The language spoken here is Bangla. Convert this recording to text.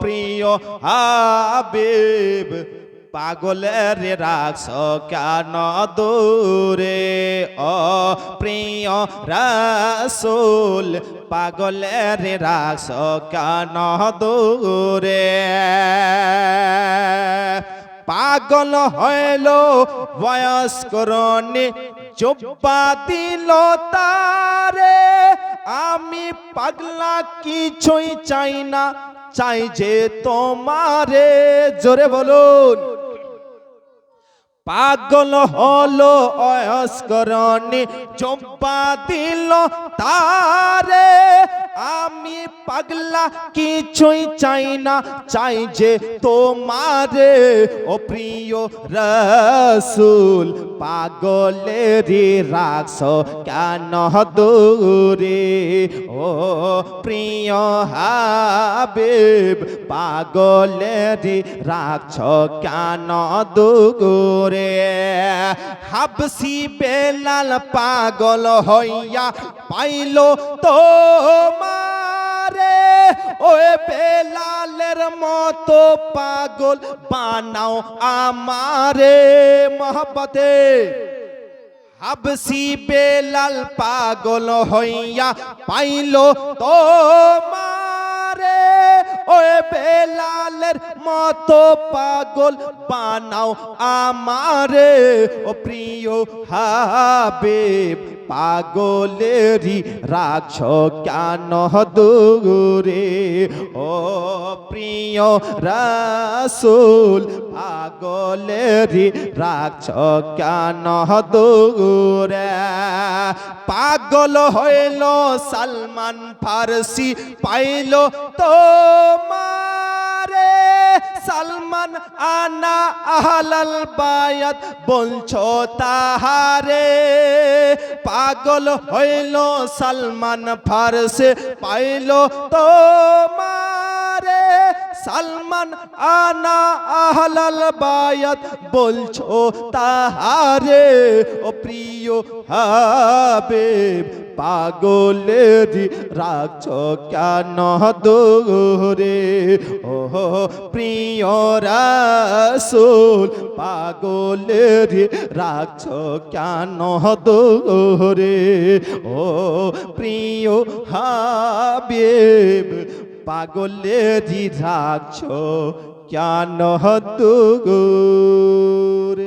প্রিয় হাবিব, পাগলের রাখছ কেন দূরে? অ প্রিয় রাসুল, পাগলের রাখছ কেন দূরে? পাগল হইল বয়স্করণে চোপা দিল তারে। আমি পাগলা কিছুই চাই না। চাই যে তোমারে জোরে বলুন। পাগল হলো অয়স্করণী চম্পা দিল তারে আমি পাগলা কিছুই চাই না, চাই যে তোমারে। ও প্রিয় রসুল পাগলেরি রাখছ কেন দূরে? ও প্রিয় হাবিব পাগলেরি রাখছ কেন দূরে? হাবসি বেলাল পাগল হইয়া পাইল তো মারে ওই বেলালের মতো পাগল বানাও আমারে মহব্বতে। হাবসি বেলাল পাগল হইয়া পাইল তো মারে ওই বেলালের মতো পাগল বানাও আমারে। ও প্রিয় হাবিব পাগলেরি রাখছ কেন দূরে? ও প্রিয় রাসুল পাগলেরি রাখছ কেন দূরে? পাগল হইল সালমান ফারসি, পাইল তোমারে। সালমান, আনা আহলাল বায়াত, বলছো তাহারে। পাগল হইল সালমান ফারসে, পাইল তোমারে। সালমান, আনা আহলাল বায়াত, বলছো তাহারে, ও প্রিয় হাবিব পাগলেরি রাখছ কেন দূরে। ও প্রিয় রাসুল, পাগলেরি রাখছ কেন দূরে। ও প্রিয় হাবিব, পাগলেরি রাখছ কেন দূরে।